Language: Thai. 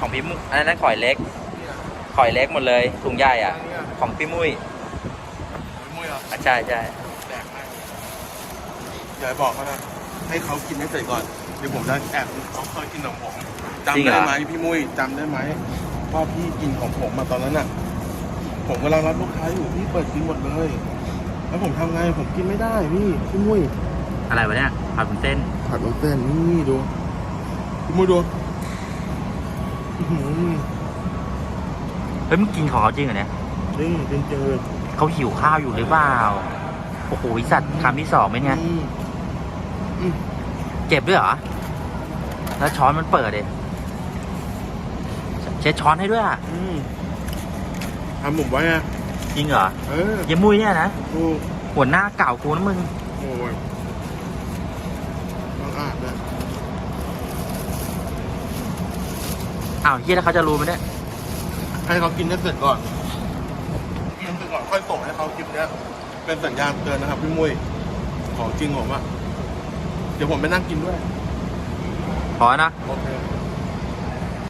ของพี่มุอันนั้นข่อยเล็กข่อยเล็กหมดเลยถุงใหญ่อะ ของพี่มุ้ยมุ้ยเหรออะใช่ใช่แดกมากอย่าบอกเขานะให้เขากินให้เสร็จก่อนเดี๋ยวผมจะแอบเขาเคยกินของผมจำได้ไหมพี่มุ้ยจำได้ไหมว่าพี่กินของผมมาตอนนั้นน่ะ ผมกำลังรับลูกค้าอยู่พี่เปิดกินหมดเลยแล้วผมทำไงผมกินไม่ได้พี่พี่มุ้ยอะไรวะเนี่ยผัดวุ้นเส้นผัดน้ำเส้นนี่ดูพี่มุ้ยดูอื้อหือ เฮ้ยมึงกินของเขาจริงเหรอเนี่ยนี่จริงๆเลยเขาหิวข้าวอยู่หรือเปล่า โอ้โหไอ้สัตว์คำที่สองเป็นไงอืมอืมเจ็บด้วยเหรอ แล้วช้อนมันเปิดเลยเช็ดช้อนให้ด้วยอะอืมทำผมไว้อะจริงเหรอเออเยมุ้ยเนี่ยนะดูหัวหน้าเก่ากูนะมึงโอ้ยต้องอาบนะ อ้าวเฮียแล้วเขาจะรู้ไหมเนี่ยให้เขากินให้เสร็จก่อนกินเสร็จก่อนค่อยส่งให้เขาคลิปเนี้ยเป็นสัญญาณเตือนนะครับพี่มุ้ยของจริงผมอะเดี๋ยวผมไปนั่งกินด้วย พอนะ โอเค